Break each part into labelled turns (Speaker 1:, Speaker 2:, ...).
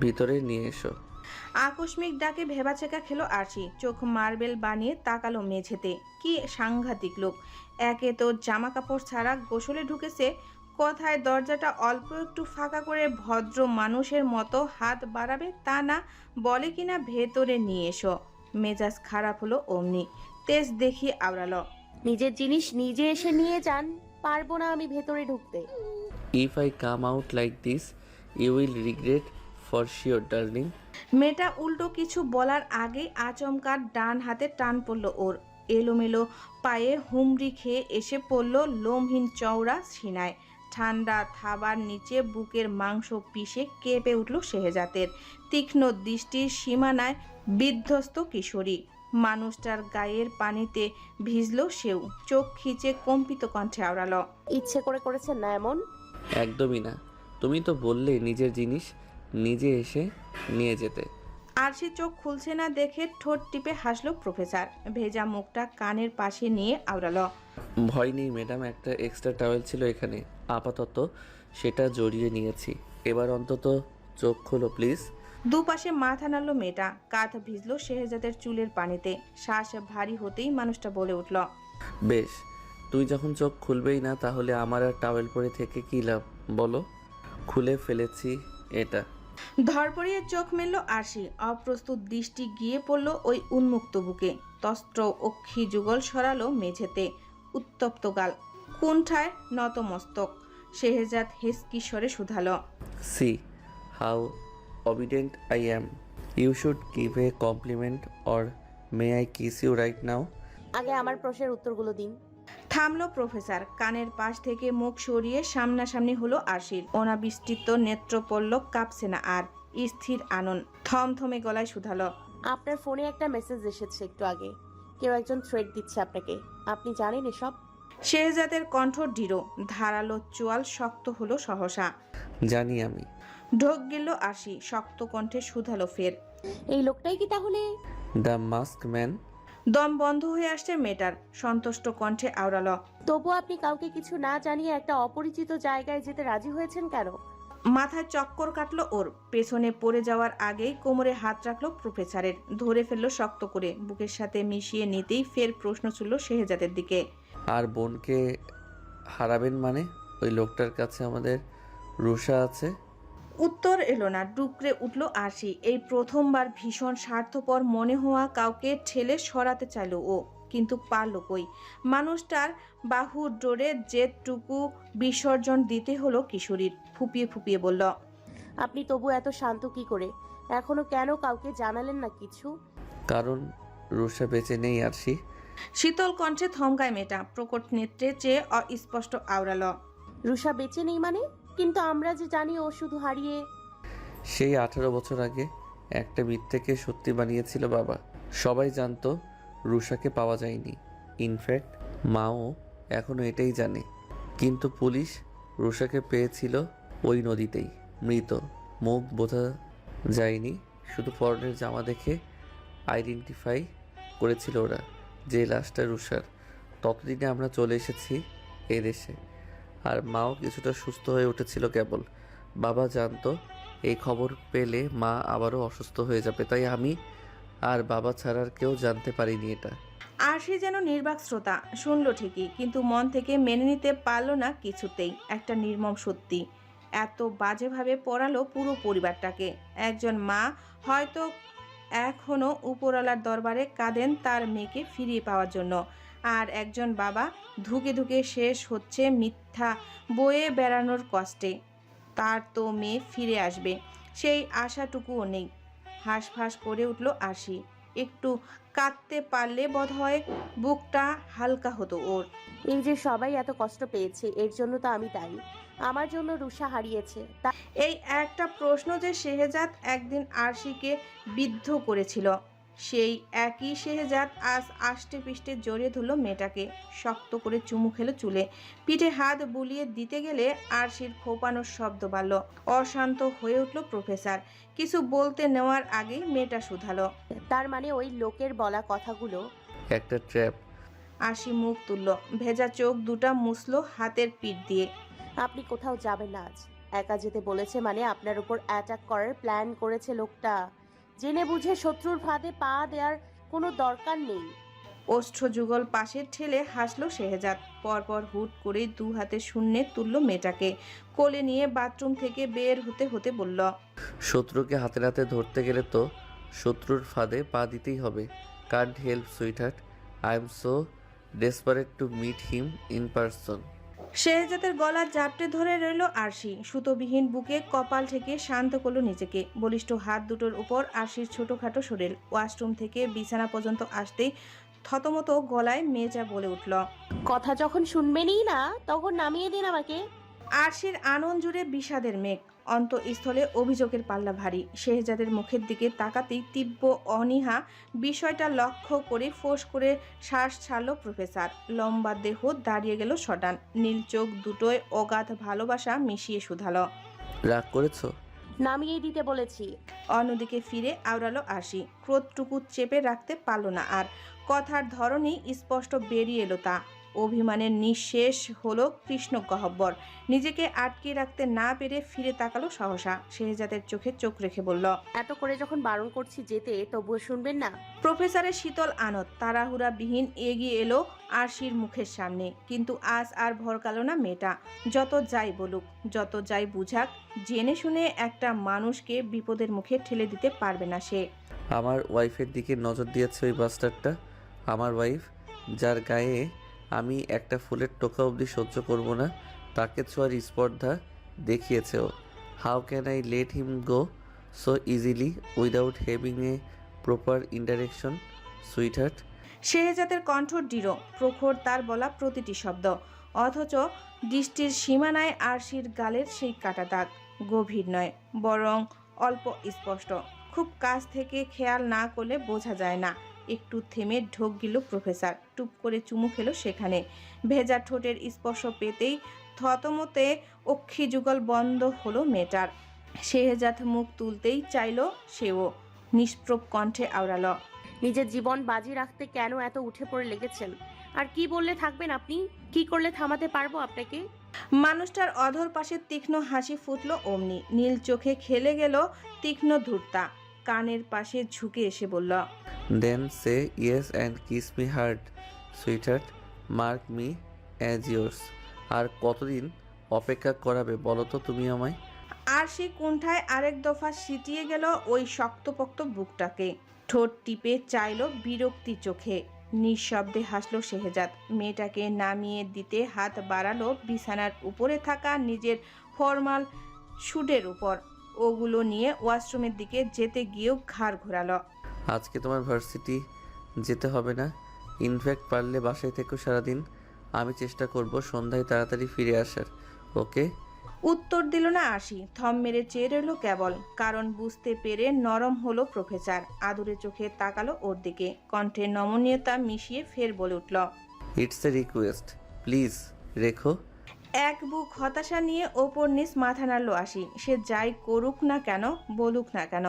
Speaker 1: ভিতরে নিয়ে এসো।
Speaker 2: আকস্মিক ডাকে ভেবাচেকা খেলো আরশি। চোখ মার্বেল বানিয়ে তাকালো মেঝেতে। কি সাংঘাতিক লোক। একে তো জামা কাপড় ছাড়া গোসলে ঢুকেছে। কথায় দরজাটা অল্প একটু ফাঁকা করে ভদ্র মানুষের মতো হাত বাড়াবে তা না বলে কিনা ভেতরে নিয়ে এসো। মেজাজ খারাপ হলো অমনি। তেজ দেখিয়ে আওড়ালো।
Speaker 3: নিজের জিনিস নিজে এসে নিয়ে যান পারব না আমি ভেতরে ঢুকতে।
Speaker 1: If I come out like this you will regret for sure darling
Speaker 2: মেয়েটা উল্টো কিছু বলার আগেই আচমকার ডান হাতে টান পড়ল ওর। এলোমেলো পায়ে হুমড়ি খেয়ে এসে পড়ল লোমহীন চওড়া সিনায়। ঠান্ডা থাবার নিচে বুকের মাংস পিষে কেঁপে উঠল শেহজাতের তীক্ষ্ণ দৃষ্টির সীমানায় বিধ্বস্ত কিশোরী। মানুষটার গায়ের পানিতে ভিজল সেও। চোখ খিচে কম্পিত কণ্ঠে আওড়াল।
Speaker 3: ইচ্ছে করে করেছেন না এমন?
Speaker 1: একদমই না। তুমি তো বললে নিজের জিনিস নিজে এসে নিয়ে যেতে।
Speaker 2: আরশি চোখ খুলছে না দেখে ঠোঁট টিপে হাসলো প্রফেসর। ভেজা মুখটা কানের পাশে নিয়ে আওড়ালো।
Speaker 1: ভয় নেই ম্যাডাম একটা এক্সট্রা টাওয়েল ছিল এখানে। আপাতত সেটা জড়িয়ে নিয়েছি। এবার অন্তত চোখ খোলো প্লিজ।
Speaker 2: দুপাশে মাথা নাড়ল মেয়েটা। কাঁধ ভিজল শেহজাদের চুলের পানিতে। শ্বাস ভারী হতেই মানুষটা বলে উঠল
Speaker 1: বেশ তুই যখন চোখ খুলবেই না তাহলে আমার আর টাওয়েল পরে থেকে কী লাভ? বলো। খুলে ফেলেছি এটা।
Speaker 2: ধরপড়িয়ে চোখ মেলল আরশি। অপ্রস্তুত দৃষ্টি গিয়ে পড়ল ওই উন্মুক্ত বুকে। তস্ত্র অক্ষি যুগল সরালো মেঝেতে। উত্তপ্ত গাল। কুণ্ঠায় নতমস্তক শেহজাদ হেসকি স্বরে শুধালো।
Speaker 1: See how obedient I am. You should give a compliment or may I kiss you right now?
Speaker 3: আগে আমার প্রশ্নের উত্তরগুলো দিন।
Speaker 2: থামলো প্রফেসর কানের পাশ থেকে মুখ সরিয়ে সামনাসামনি হলো আশির অনাবিষ্টিত নেত্র পড়ল কাঁপছে না আর স্থির আনন থমথমে গলায় শুধালো।
Speaker 3: আপনার ফোনে একটা মেসেজ এসেছে একটু আগে। কেউ একজন থ্রেড দিচ্ছে আপনাকে। আপনি জানেন এসব?
Speaker 2: শেহজাদের কণ্ঠ দৃঢ় ধারালো চোয়াল শক্ত হলো সহসা।
Speaker 1: জানি আমি।
Speaker 2: ঢোক গেল আশি শক্ত কণ্ঠে শুধালো ফের।
Speaker 3: এই লোকটাই কি তাহলে?
Speaker 1: The mask man.
Speaker 2: দম বন্ধ হয়ে আসছে মেয়েটার। সন্তুষ্ট কণ্ঠে আওড়ালো
Speaker 3: তবু আপনি কাউকে কিছু না জানিয়ে একটা অপরিচিত জায়গায় যেতে রাজি হয়েছেন কেন?
Speaker 2: মাথায় চক্কর কাটলো ওর। পেছনে পড়ে যাওয়ার আগেই কোমরে হাত রাখল প্রফেসরের। ধরে ফেলল শক্ত করে। বুকের সাথে মিশিয়ে নিতেই ফের প্রশ্ন ছিল শেহজাদের দিকে।
Speaker 1: আর বোনকে হারাবেন মানে? ওই লোকটার কাছে আমাদের রুষা আছে?
Speaker 2: উত্তর এলো না ডুকরে উঠল আশি এই প্রথমবার ভীষণ স্বার্থপর মনে হওয়া কাউকে ঠেলে সরাতে চাইল ও কিন্তু পারল কই? মানুষটার বাহু ডোরে জেদটুকু বিসর্জন দিতে হলো কিশোরীর ফুপিয়ে ফুপিয়ে বলল
Speaker 3: আপনি তবু এত শান্ত কি করে? এখনও কেন কাউকে জানালেন না কিছু?
Speaker 1: কারণ রুষা বেঁচে নেই আরশি।
Speaker 2: শীতল কণ্ঠে থমকায় মেয়েটা প্রকট নেত্রে চেয়ে অস্পষ্ট আওড়াল
Speaker 3: রুষা বেঁচে নেই মানে? কিন্তু আমরা যে জানি ও শুধু হারিয়ে
Speaker 1: সেই আঠারো বছর আগে একটা মিথ্যেকে সত্যি বানিয়েছিল বাবা। সবাই জানতো রুষাকে পাওয়া যায়নি। ইনফ্যাক্ট মাও এখনও এটাই জানে। কিন্তু পুলিশ রুষাকে পেয়েছিল ওই নদীতেই। মৃত। মুখ বোঝা যায়নি। শুধু পরনের জামা দেখে আইডেন্টিফাই করেছিল ওরা যে লাশটা রুষার ততদিনে আমরা চলে এসেছি এদেশে আর মাও কিছুটা সুস্থ হয়ে উঠেছিল কেবল। বাবা জানতো, এই খবর পেলে মা আবারও অসুস্থ হয়ে যাবে, তাই আমি আর বাবা ছাড়ার কেউ জানতে পারিনি এটা।
Speaker 2: আর সে যেন নির্বাক শ্রোতা, শুনল ঠিকই, কিন্তু মন থেকে মেনে নিতে পারল না কিছুতেই, একটা নির্মম সত্যি। এত বাজেভাবে পড়ালো পুরো পরিবারটাকে। একজন মা হয়তো এখনও উপরওয়ালার দরবারে কাঁদেন তার মেয়েকে ফিরিয়ে পাওয়ার জন্য। আর একজন বাবা ধুকে ধুকে শেষ হচ্ছে মিথ্যা বয়ে বেড়ানোর কষ্টে। তার তো মেয়ে ফিরে আসবে সেই আশাটুকুও নেই। হাঁসফাঁস করে উঠল আশি একটু কাঁদতে পারলে বোধহয় বুকটা হালকা হতো ওর।
Speaker 3: এই যে সবাই এত কষ্ট পেয়েছে এর জন্য তো আমি দায়ী। আমার জন্য রুষা হারিয়েছে।
Speaker 2: এই একটা প্রশ্ন যে শেহজাদ একদিন আরশিকে বিদ্ধ করেছিল। সেই একই শেহজাদ আজ আষ্টে পিষ্টে জড়িয়ে ধরল মেয়েটাকে শক্ত করে চুমু খেলো চুলে। পিঠে হাত বুলিয়ে দিতে গেলে আরশির খোপানোর শব্দ বাড়ল। অশান্ত হয়ে উঠল প্রফেসর। কিছু বলতে নেওয়ার আগেই মেয়েটা শুধালো।
Speaker 3: তার মানে ওই লোকের বলা কথাগুলো?
Speaker 1: একটা ট্র্যাপ।
Speaker 2: আশি মুখ তুলল। ভেজা চোখ দুটা মুছলো হাতের পিঠ দিয়ে।
Speaker 3: আপনি কোথাও যাবেন না আজ। একা যেতে বলেছে মানে আপনার উপর অ্যাটাক করার প্ল্যান করেছে লোকটা। জেনে বুঝে শত্রুর ফাঁদে পা দেওয়ার কোনো দরকার নেই।
Speaker 2: ওষ্ঠ যুগল পাশে ঠেলে হাসলো শেহজাদ। পরপর হুট করে দু হাতে শূন্যে তুলল মেয়েটাকে। কোলে নিয়ে বাথরুম থেকে বের হতে হতে বলল
Speaker 1: শত্রুকে হাতে হাতে ধরতে গেলে তো শত্রুর ফাঁদে পা দিতেই হবে। Can't help sweetheart. I am so desperate to meet him in person.
Speaker 2: শেহজাদের গলা জাপটে ধরে রইল আরশি। সুতোবিহীন বুকে কপাল থেকে শান্ত করল নিজেকে। বলিষ্ঠ হাত দুটোর উপর আরশির ছোটোখাটো শরীর। ওয়াশরুম থেকে বিছানা পর্যন্ত আসতেই থতমত গলায় মেজা বলে উঠল
Speaker 3: কথা যখন শুনবেনই না তখন নামিয়ে দিন আমাকে।
Speaker 2: আরশির আনন্দ জুড়ে বিষাদের মেঘ। অন্তঃস্থলে অভিযোগের পাল্লা ভারী। শেহজাদের মুখের দিকে তাকাতেই তীব্র অনীহা বিষয়টা লক্ষ্য করে ফোঁস করে শ্বাস ছাড়ল প্রফেসর। লম্বা দেহ দাঁড়িয়ে গেল সটান নীল চোখ দুটোয় অগাধ ভালোবাসা মিশিয়ে শুধালো।
Speaker 1: রাগ করেছ?
Speaker 3: নামিয়ে দিতে বলেছি।
Speaker 2: অন্যদিকে ফিরে আওড়ালো আশি ক্রোধটুকু চেপে রাখতে পারল না আর। কথার ধরনই স্পষ্ট বেরিয়ে এলো তা। অভিমানের নিঃশেষ হলো কৃষ্ণ গহব্বর। নিজেকে আটকে রাখতে না পেরে ফিরে তাকালো সহসা। শেহজাদের চোখে চোখ রেখে বলল
Speaker 3: এত করে যখন বারণ করছি যেতে তবুও শুনবেন না?
Speaker 2: প্রফেসরের শীতল আনত তাড়াহুড়া বিহীন এগিয়ে এলো আরশির মুখের সামনে। কিন্তু আজ আর ভরকালো না মেয়েটা। যত যাই বলুক যত যাই বুঝাক জেনে শুনে একটা মানুষকে বিপদের মুখে ঠেলে দিতে পারবে না সে।
Speaker 1: আমার ওয়াইফের দিকে নজর দিয়েছে ওই বাস্টারটা আমার ওয়াইফ যার গায়ে আমি একটা ফুলের টোকা অবধি সহ্য করব না, তাকে ছোঁয়ার স্পর্ধা দেখিয়েছে ও। How can I let him go so easily without having a proper interaction sweetheart
Speaker 2: শেহজাদের কণ্ঠ দৃঢ়, প্রখর তার বলা প্রতিটি শব্দ। অথচ দৃষ্টির সীমানায় আরশির গালের সেই কাটা দাগ, গভীর নয়, বরং অল্প স্পষ্ট। খুব কাছ থেকে খেয়াল না করলে বোঝা যায় না। একটু থেমে ঢোক গিল প্রফেসর। টুপ করে চুমু খেলো সেখানে। ভেজা ঠোঁটের স্পর্শ পেতেই থতমতে অক্ষি যুগল বন্ধ হলো মেটার শেহজাদ মুখ তুলতেই চাইল সেও। নিষ্প্রভ কণ্ঠে আওড়ালো,
Speaker 3: নিজের জীবন বাজি রাখতে কেন এত উঠে পড়ে লেগেছেন? আর কি বললে থাকবেন আপনি? কি করলে থামাতে পারব আপনাকে?
Speaker 2: মানুষটার অধর পাশে তীক্ষ্ণ হাসি ফুটল অমনি। নীল চোখে খেলে গেল তীক্ষ্ণ ধূর্তা। কানের পাশে ঝুঁকে এসে বলল
Speaker 1: then say yes and kiss me hard sweetheart mark me as yours. আর কতদিন অপেক্ষা করাবে বলো তো তুমি আমায়?
Speaker 2: আর সেই কুণ্ঠায় আরেক দফা সিটিয়ে গেল ওই শক্তপোক্ত বুকটাকে। ঠোঁট টিপে চাইল বিরক্তি চোখে। নিঃশব্দে হাসলো শেহজাদ। মেয়েটাকে নামিয়ে দিতে হাত বাড়ালো বিছানার উপরে থাকা নিজের ফরমাল শুডের উপর। ওগুলো নিয়ে ওয়াশরুমের দিকে যেতে গিয়েও ঘাড় ঘোরালো।
Speaker 1: আজকে তোমার ভার্সিটি যেতে হবে না। ইনফ্যাক্ট পারলে বাসায় থেকেও সারাদিন। আমি চেষ্টা করব সন্ধ্যায় তাড়াতাড়ি ফিরে আসার। ওকে?
Speaker 2: উত্তর দিল না আশি থম মেরে চেয়ে রইল কেবল। কারণ বুঝতে পেরে নরম হলো প্রফেসর। আদুরে চোখে তাকালো ওর দিকে। কণ্ঠে নমনীয়তা মিশিয়ে ফের বলে উঠল
Speaker 1: ইটস এ রিকোয়েস্ট প্লিজ রেখো।
Speaker 2: এক বুক হতাশা নিয়ে ওপর নিচ মাথা নাড়লো আসি সে যাই করুক না কেন, বলুক না কেন,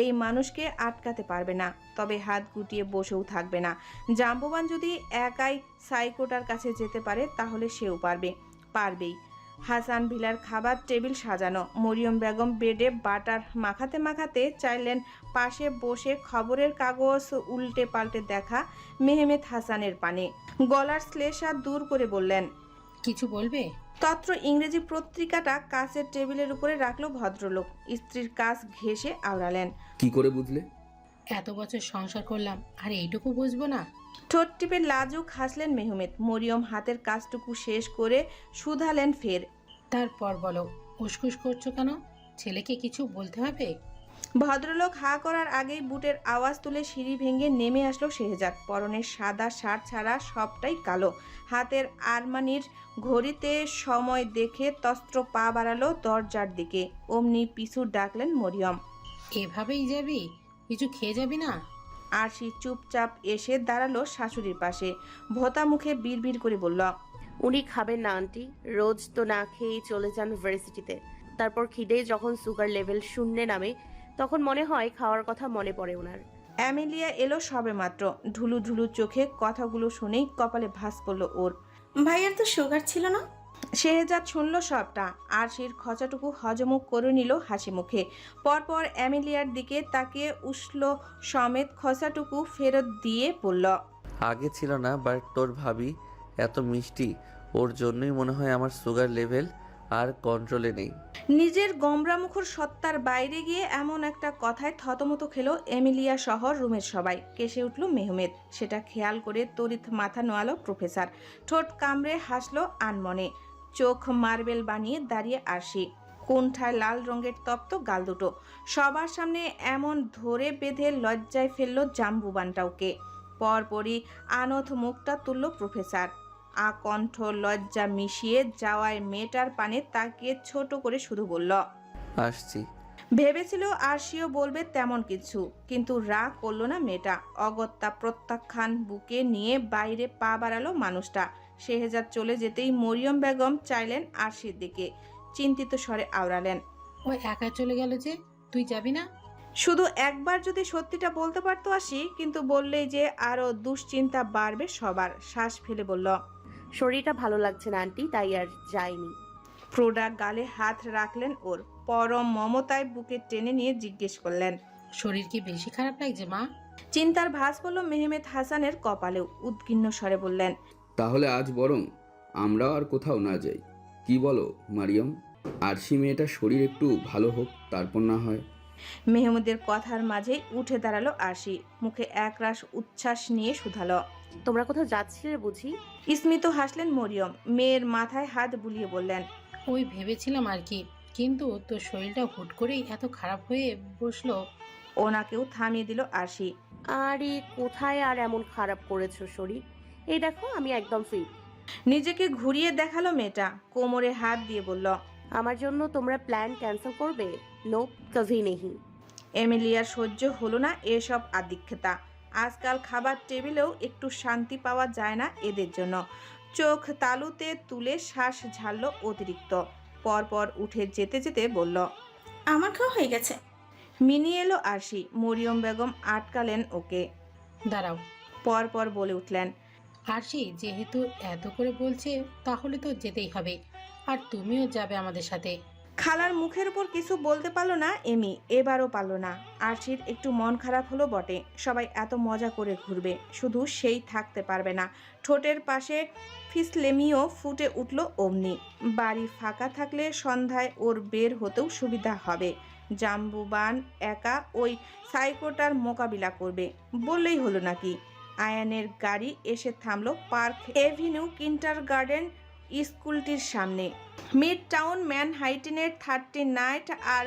Speaker 2: এই মানুষকে আটকাতে পারবে না, তবে হাত গুটিয়ে বসেও থাকবে না। জাম্ববান যদি একাই সাইকোটার কাছে যেতে পারে, তাহলে সেও পারবে, পারবেই। হাসান ভিলার খাবার টেবিল সাজানো, মরিয়ম বেগম বেডে বাটার মাখাতে মাখাতে চাইলেন পাশে বসে খবরের কাগজ উল্টে পাল্টে দেখা মেহমেদ হাসানের পানে। গলার শ্লেষা দূর করে বললেন,
Speaker 4: কিছু বলবে?
Speaker 2: তত্র ইংরেজি পত্রিকাটা কাচের টেবিলের উপরে রাখল ভদ্রলোক। স্ত্রীর কাজ ঘেঁষে আওড়ালেন।
Speaker 5: কি করে বুঝলে?
Speaker 4: এত বছর সংসার করলাম আর এইটুকু বুঝব না।
Speaker 2: ঠোঁট টিপে লাজুক হাসলেন মেহমেদ। মরিয়ম হাতের কাজটুকু শেষ করে শুধালেন ফের।
Speaker 4: তারপর বলো উসকুস করছ কেন? ছেলেকে কিছু বলতে হবে?
Speaker 2: ভদ্রলোক হা করার আগেই বুটের আওয়াজ তুলে সিঁড়ি ভেঙে নেমে আসলো শেহজাদ। পরনের সাদা শার্ট ছাড়া সবটাই কালো। হাতের আরমানির ঘড়িতে সময় দেখে তস্ত্র পা বাড়ালো দরজার দিকে। অমনি পিছু ডাকলেন মরিয়ম।
Speaker 4: এভাবেই যাবি? কিছু খেয়ে যাবি না?
Speaker 2: আরশি চুপচাপ এসে দাঁড়াল শাশুড়ির পাশে। ভোতা মুখে বিড়বিড় করে বলল
Speaker 3: উনি খাবেন না আন্টি। রোজ তো না খেয়েই চলে যান ভার্সিটিতে। তারপর খিদে যখন সুগার লেভেল শূন্যে নামে তখন মনে হয় খাওয়ার কথা মনে পড়ে ওনার।
Speaker 2: অ্যামেলিয়া এলো সবেমাত্র ঢুলু ঢুলু চোখে কথাগুলো শুনেই কপালে ভাস পড়ল ওর।
Speaker 6: ভাইয়ার তো সুগার ছিল না?
Speaker 2: শেহজাদ শুনল সবটা আর সেই খচাটুকু হজমও করে নিল হাসি মুখে। পরপর অ্যামেলিয়ার দিকে তাকে উষ্ল সমেত খসাটুকু ফেরত দিয়ে বলল
Speaker 1: আগে ছিল না বাট তোর ভাবি এত মিষ্টি। ওর জন্যই মনে হয় আমার সুগার লেভেল আর কন্ট্রোলে নেই।
Speaker 2: নিজের গমরামুখর সত্তার বাইরে গিয়ে এমন একটা কথায় থতমত খেলো এমিলিয়া শহর রুমের সবাই। কেসে উঠল মেহমেদ। সেটা খেয়াল করে তড়িৎ মাথা নোয়ালো প্রফেসর। ঠোঁট কামড়ে হাসলো আনমনে। চোখ মার্বেল বানিয়ে দাঁড়িয়ে আসি কোণঠায় লাল রঙের তপ্ত গাল দুটো। সবার সামনে এমন ধরে বেঁধে লজ্জায় ফেলল জাম্বুবানটাওকে। পরপরই আনথ মুখটা তুলল প্রফেসর। আকণ্ঠ লজ্জা মিশিয়ে যাওয়ায় মেয়েটার পানে তাকিয়ে ছোট করে শুধু বলল
Speaker 1: আসছি।
Speaker 2: ভেবেছিল আরশিও বলবে তেমন কিছু কিন্তু রাগ করল না মেয়েটা। অগত্যা প্রত্যাখ্যান বুকে নিয়ে বাইরে পা বাড়ালো মানুষটা। শেহজাদ চলে যেতেই মরিয়ম বেগম চাইলেন আরশির দিকে। চিন্তিত স্বরে আওড়ালেন
Speaker 4: ও একা চলে গেল যে তুই যাবি না?
Speaker 2: শুধু একবার যদি সত্যিটা বলতে পারতো আসি কিন্তু বললেই যে আরও দুশ্চিন্তা বাড়বে সবার। শ্বাস ফেলে বলল
Speaker 3: শরীরটা ভালো লাগছে না আন্টি তাই আর যাইনি।
Speaker 2: প্রোডা গালে হাত রাখলেন ওর। পরম মমতায় বুকে টেনে নিয়ে জিজ্ঞেস করলেন
Speaker 4: শরীর কি বেশি খারাপ লাগছে মা?
Speaker 2: চিন্তার ভাস পড়ল মেহমেদ হাসানের কপালে উদ্গিন্ন স্বরে বললেন
Speaker 5: তাহলে আজ বরং আমরাও আর কোথাও না যাই। কি বলো মারিয়ম? আরশি মেয়েটার শরীর একটু ভালো হোক তারপর না হয়।
Speaker 2: মেহমুদের কথার মাঝেই উঠে দাঁড়াল আশি মুখে একরাশ উচ্ছ্বাস নিয়ে শুধালো।
Speaker 3: তোমরা কোথাও যাচ্ছিলে বুঝি?
Speaker 2: স্মিত হাসলেন মরিয়ম। মেয়ের মাথায় হাত বুলিয়ে বললেন
Speaker 4: ওই ভেবেছিলাম আর কি কিন্তু তোর শরীরটা হুট করেই এত খারাপ হয়ে বসল।
Speaker 2: ওনাকেও থামিয়ে দিল আশি
Speaker 3: আরে কোথায় আর এমন খারাপ করেছ শরীর? এই দেখো আমি একদম ফিট
Speaker 2: নিজেকে ঘুরিয়ে দেখাল মেয়েটা। কোমরে হাত দিয়ে বলল
Speaker 3: আমার জন্য তোমরা প্ল্যান ক্যান্সেল করবে? নো কভি নেহি
Speaker 2: এমিলিয়ার সহ্য হলো না এসব আদিক্ষেতা। আজকাল খাবার টেবিলেও একটু শান্তি পাওয়া যায় না এদের জন্য। চোখ তালুতে তুলে শ্বাস ঝাড়ল অতিরিক্ত। পরপর উঠে যেতে যেতে বলল
Speaker 6: আমার খাওয়া হয়ে গেছে।
Speaker 2: মিনি এলো আরশি। মরিয়ম বেগম আটকালেন ওকে।
Speaker 4: দাঁড়াও।
Speaker 2: পরপর বলে উঠলেন
Speaker 4: আরশি যেহেতু এত করে বলছে তাহলে তো যেতেই হবে। আর তুমিও যাবে আমাদের সাথে।
Speaker 2: খালার মুখের উপর কিছু বলতে পারল না, এমি এবারও পারল না। আরশির একটু মন খারাপ হলো বটে, সবাই এত মজা করে ঘুরবে, শুধু সেই থাকতে পারবে না। ঠোঁটের পাশে ফিসলেমিও ফুটে উঠল অমনি। বাড়ি ফাঁকা থাকলে সন্ধ্যায় ওর বের হতেও সুবিধা হবে। জাম্বুবান একা ওই সাইকোটার মোকাবিলা করবে, বললেই হলো নাকি। আয়ানের গাড়ি এসে থামলো পার্ক এভিনিউ কিন্টার গার্ডেন স্কুলটির সামনে। মিড টাউন ম্যানহাইটেনের থার্টি নাইট আর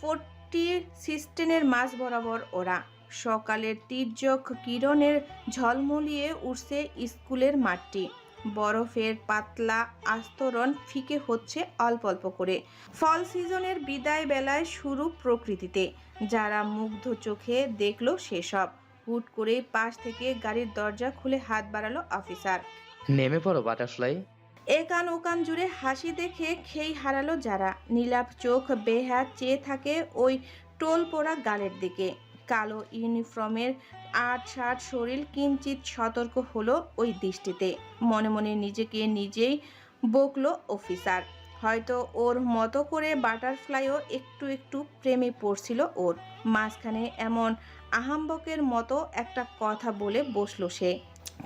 Speaker 2: ফোরটি সিস্টেনের মাঝ বরাবর ওরা। সকালের তীর্যক কিরণের ঝলমলিয়ে উঠছে স্কুলের মাঠটি। বরফের পাতলা আস্তরণ ফিকে হচ্ছে অল্প অল্প করে। ফল সিজনের বিদায় বেলায় শুরু প্রকৃতিতে। যারা মুগ্ধ চোখে দেখল সেসব। হুট করে পাশ থেকে গাড়ির দরজা খুলে হাত বাড়ালো অফিসার।
Speaker 7: নেমে পড়ো বাটারফ্লাই।
Speaker 2: একান ওকান জুড়ে হাসি দেখে খেই হারালো যারা। নীলাপ চোখ বেহাত চেয়ে থাকে ওই টোল পোড়া গালের দিকে। কালো ইউনিফর্মের আট ষাট শরীর কিঞ্চিত সতর্ক হলো ওই দৃষ্টিতে। মনে মনে নিজেকে নিজেই বকলো অফিসার। হয়তো ওর মতো করে বাটারফ্লাইও একটু একটু প্রেমে পড়ছিল ওর। মাঝখানে এমন আহাম্বকের মতো একটা কথা বলে বসল সে।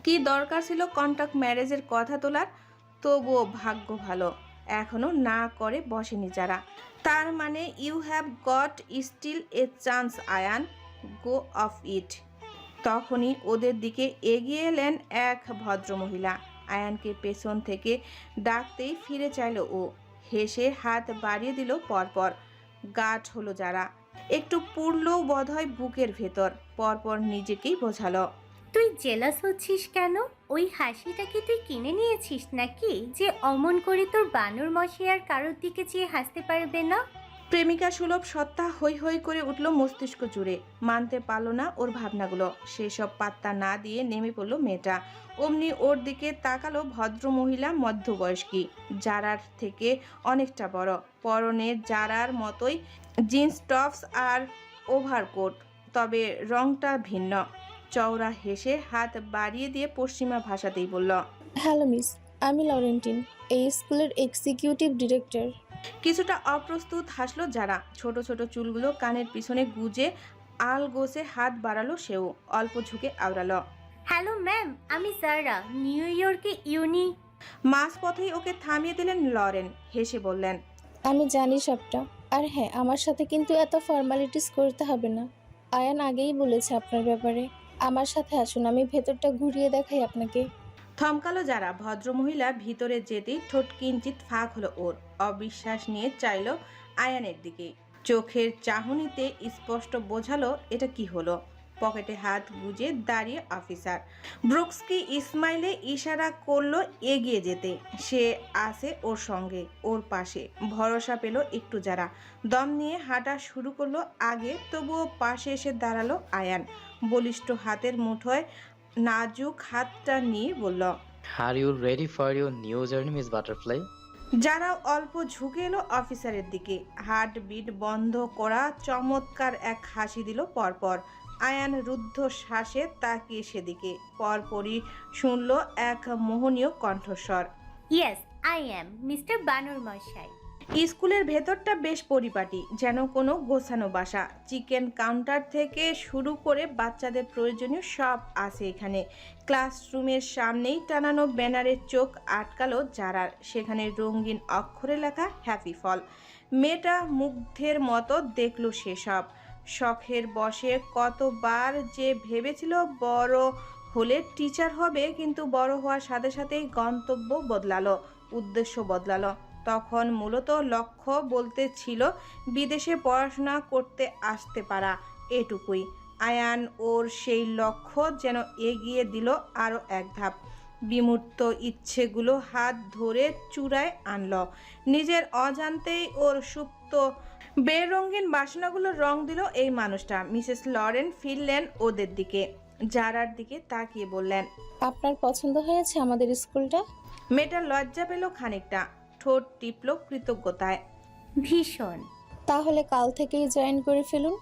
Speaker 2: কি দরকার ছিল কন্ট্যাক্ট ম্যারেজের কথা তোলার? তবুও ভাগ্য ভালো। এখনও না করে বসেনি যারা। তার মানে you have got still a chance Ayan go of it তখনই ওদের দিকে এগিয়ে এলেন এক ভদ্রমহিলা। আয়ানকে পেছন থেকে ডাকতেই ফিরে চাইল ও। হেসে হাত বাড়িয়ে দিল পরপর। গাঠ হলো যারা। একটু পুড়লও বোধহয় বুকের ভেতর। পরপর নিজেকেই বোঝালো।
Speaker 6: তুই জেলাস হচ্ছিস কেন? ওই হাসিটা কি তুই কিনে নিয়েছিস নাকি? যে অমন করে তোর বানর মশাই আর কারোর দিকে চেয়ে হাসতে পারবে না?
Speaker 2: প্রেমিকা সুলভ সত্তা হই হই করে উঠল মস্তিষ্ক জুড়ে। মানতে পারল না ওর ভাবনাগুলো। সেসব পাত্তা না দিয়ে নেমে পড়ল মেয়েটা। অমনি ওর দিকে তাকালো ভদ্র মহিলা মধ্যবয়স্কী, জারার থেকে অনেকটা বড়। পরনে জারার মতোই, জিন্স টপস আর ওভারকোট, তবে রংটা ভিন্ন। চওড়া হেসে হাত বাড়িয়ে দিয়ে পশ্চিমা ভাষাতেই বলল
Speaker 8: হ্যালো মিস আমি লরেন্টিন এই স্কুলের এক্সিকিউটিভ ডিরেক্টর।
Speaker 2: কিছুটা অপ্রস্তুত হাসলো যারা। ছোট ছোট চুলগুলো কানের পিছনে গুজে আল গোছে হাত বাড়ালো সেও অল্প ঝুঁকে আওড়ালো
Speaker 6: হ্যালো ম্যাম আমি সারা নিউ ইয়র্কে ইউনি
Speaker 2: মাঝ পথেই ওকে থামিয়ে দিলেন লরেন হেসে বললেন
Speaker 8: আমি জানি সবটা আর হ্যাঁ আমার সাথে কিন্তু এত ফর্মালিটিস করতে হবে না। আয়ান আগেই বলেছে আপনার ব্যাপারে আমার সাথে আসুন, আমি ভেতরটা ঘুরিয়ে দেখাই আপনাকে।
Speaker 2: থমকালো যারা, ভদ্রমহিলা ভিতরে যেতেই ঠোঁট কিঞ্চিত ফাঁক হলো ওর। অবিশ্বাস নিয়ে চাইল আয়ানের দিকে। চোখের চাহনিতে স্পষ্ট বোঝালো এটা কি হলো। পকেটে হাত গুজে দাঁড়িয়ে অফিসার। ব্রুকসকি ইসমাইলে ইশারা করল এগিয়ে যেতে। সে আসে ওর সঙ্গে, ওর পাশে। ভরসা পেল একটু যারা। দম নিয়ে হাঁটা শুরু করল আগে, তবুও পাশে এসে দাঁড়াল আয়ান। বলিষ্ঠ হাতের মুঠোয় নাজুক হাতটা নিয়ে বলল
Speaker 7: are you ready for your new journey miss butterfly
Speaker 2: যারা অল্প ঝুঁকে এলো অফিসারের দিকে। হার্ট বিট বন্ধ করা চমৎকার এক হাসি দিল পরপর। আয়ান রুদ্ধ শ্বাসে তাকিয়ে সেদিকে। পরপরই শুনল এক মোহনীয় কণ্ঠস্বর।
Speaker 6: ইয়েস আই অ্যাম মিস্টার বানর মশাই
Speaker 2: স্কুলের ভেতরটা বেশ পরিপাটি, যেন কোনো গোছানো বাসা। চিকেন কাউন্টার থেকে শুরু করে বাচ্চাদের প্রয়োজনীয় সব আছে এখানে। ক্লাসরুমের সামনেই টানানো ব্যানারের চোখ আটকালো যারার। সেখানে রঙিন অক্ষরে লেখা, হ্যাপি ফল। মেয়েটা মুগ্ধের মতো দেখল সেসব। শখের বসে কতবার যে ভেবেছিল বড় হলে টিচার হবে, কিন্তু বড় হওয়ার সাথে সাথেই গন্তব্য বদলালো, উদ্দেশ্য বদলালো। তখন মূলত লক্ষ্য বলতে ছিল বিদেশে পড়াশোনা করতে আসতে পারা এটুকুই। আয়ান ওর সেই লক্ষ্য যেন এগিয়ে দিল আরও এক ধাপ। বিমূর্ত ইচ্ছেগুলো হাত ধরে চূড়ায় আনল। নিজের অজান্তেই ওর সুপ্ত বেরঙ্গিন বাসনাগুলো রং দিল এই মানুষটা। মিসেস লরেন ফিরলেন ওদের দিকে। জারার দিকে তাকিয়ে বললেন
Speaker 8: আপনার পছন্দ হয়েছে আমাদের স্কুলটা?
Speaker 2: মেয়েটা লজ্জা পেল খানিকটা। ঠোঁট টিপল কৃতজ্ঞতায়।
Speaker 6: ভীষণ।
Speaker 8: তাহলে কাল থেকেই জয়েন করে ফেলুন।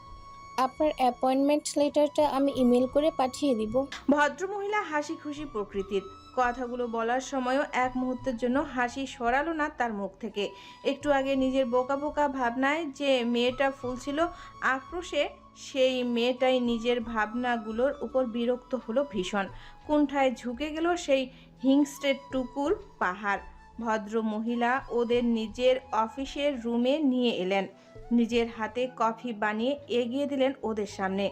Speaker 8: আপনার অ্যাপয়েন্টমেন্ট লেটারটা আমি ইমেল করে পাঠিয়ে দিব।
Speaker 2: ভদ্রমহিলা হাসি খুশি প্রকৃতির। কথাগুলো বলার সময়ও এক মুহূর্তের জন্য হাসি সরালো না তার মুখ থেকে। একটু আগে নিজের বোকা বোকা ভাবনায় যে মেয়েটা ফুলছিল আক্রোশে সেই মেয়েটাই নিজের ভাবনাগুলোর উপর বিরক্ত হলো ভীষণ। কুণ্ঠায় ঝুঁকে গেল সেই হিংস্টের টুকুর পাহাড়। ভদ্র মহিলা ওদের নিজের অফিসের রুমে নিয়ে এলেন। নিজের হাতে কফি বানিয়ে এগিয়ে দিলেন ওদের সামনে।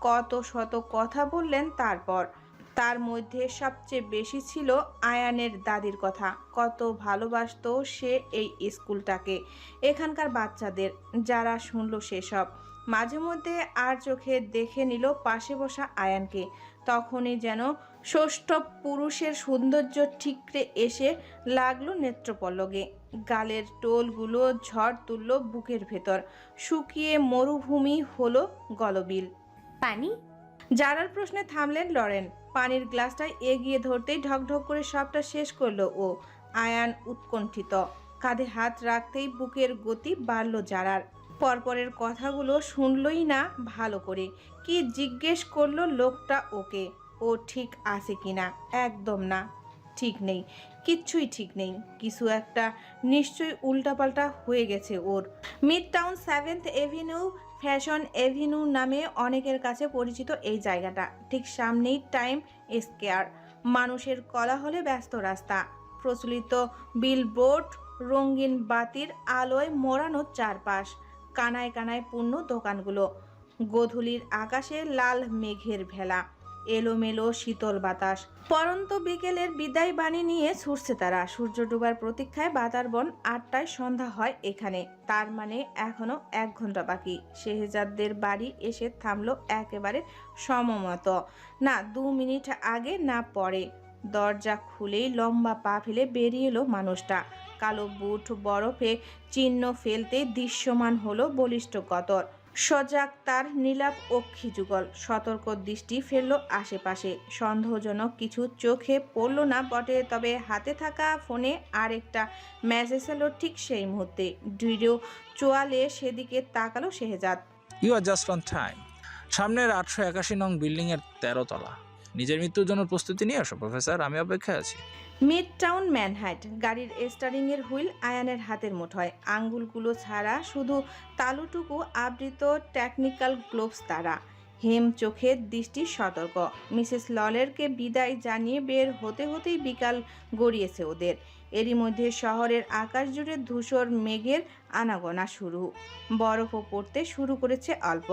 Speaker 2: কত শত কথা বললেন তারপর। তার মধ্যে সবচেয়ে বেশি ছিল আয়ানের দাদির কথা। কত ভালোবাসতো সে এই স্কুলটাকে, এখানকার বাচ্চাদের, যারা শুনলো সেসব। মাঝে মধ্যে আর চোখে দেখে নিল পাশে বসা আয়ানকে। তখনই যেন ষষ্ঠ পুরুষের সৌন্দর্য ঠিকরে এসে লাগল নেত্রপল্লগে গালের টোলগুলো ঝড় তুলল বুকের ভেতর। শুকিয়ে মরুভূমি হলো গলবিল।
Speaker 6: পানি?
Speaker 2: জারার প্রশ্নে থামলেন লরেন। পানির গ্লাসটা এগিয়ে ধরতেই ঢকঢক করে সবটা শেষ করল ও আয়ান উৎকণ্ঠিত। কাঁধে হাত রাখতেই বুকের গতি বাড়ল জারার। পরপরের কথাগুলো শুনলই না ভালো করে। কি জিজ্ঞেস করল লোকটা ওকে? ও ঠিক আছে কি না? একদম না। ঠিক নেই। কিচ্ছুই ঠিক নেই। কিছু একটা নিশ্চয়ই উল্টাপাল্টা হয়ে গেছে ওর। Midtown seventh avenue fashion avenue নামে অনেকের কাছে পরিচিত এই জায়গাটা। ঠিক সামনেই টাইম স্কেয়ার। মানুষের কলা হলে ব্যস্ত রাস্তা। প্রচলিত বিলবোর্ড, রঙিন বাতির আলোয় মোড়ানো চারপাশ। কানায় কানায় পূর্ণ দোকানগুলো। গোধূলির আকাশে লাল মেঘের ভেলা। এলোমেলো শীতল বাতাস। পরন্ত বিকেলের বিদায় বাণী নিয়ে ছুটছে তারা। সূর্য ডুবার প্রতীক্ষায় বাতারবন আটটায় সন্ধ্যা হয় এখানে। তার মানে এখনও এক ঘণ্টা বাকি। শেহজাদদের বাড়ি এসে থামলো একেবারে সমমত। না, দু মিনিট আগে না পরে। দরজা খুলেই লম্বা পা ফেলে বেরিয়ে এলো মানুষটা। কালো বুট, বরফে চিহ্ন ফেলতে দৃশ্যমান হলো বলিষ্ঠ গতর সজাগ তার নীলাপ অক্ষি যুগল সতর্ক দৃষ্টি ফেলল আশেপাশে। সন্দেহজনক কিছু চোখে পড়ল না বটে, তবে হাতে থাকা ফোনে আরেকটা মেসেজ এলো ঠিক সেই মুহূর্তে। দৃঢ় চোয়ালে সেদিকে তাকালো Shehzad.
Speaker 9: You are just on time সামনের আটশো একাশি নং বিল্ডিং এর তেরো তলা। নিজের মৃত্যুর জন্য প্রস্তুতি নিয়ে আসো, প্রফেসর। আমি অপেক্ষায় আছি।
Speaker 2: মিড টাউন ম্যানহাইট, গাড়ির স্টারিংয়ের হুইল আয়ানের হাতের মুঠোয়। আঙ্গুলগুলো ছাড়া শুধু তালুটুকু আবৃত টেকনিক্যাল গ্লোভস তারা। হেম চোখের দৃষ্টি সতর্ক। মিসেস ললেরকে বিদায় জানিয়ে বের হতে হতেই বিকাল গড়িয়েছে ওদের। এরই মধ্যে শহরের আকাশ জুড়ে ধূসর মেঘের আনাগোনা শুরু। বরফও পড়তে শুরু করেছে অল্প।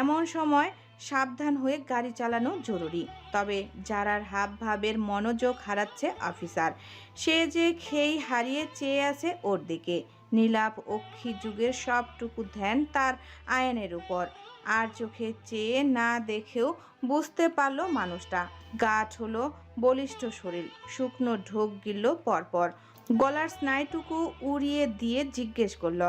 Speaker 2: এমন সময় সাবধান হয়ে গাড়ি চালানো জরুরি। তবে যারার হাব ভাবের মনোযোগ হারাচ্ছে অফিসার, সে যে খেই হারিয়ে চেয়ে আছে ওর দিকে। নীলাপ অক্ষি যুগের সবটুকু ধ্যান তার আয়নের উপর। আর চোখে চেয়ে না দেখেও বুঝতে পারল মানুষটা। গাঠ হলো বলিষ্ঠ শরীর, শুকনো ঢোক গিলল পরপর। গলার স্নায়ুটুকু উড়িয়ে দিয়ে জিজ্ঞেস করল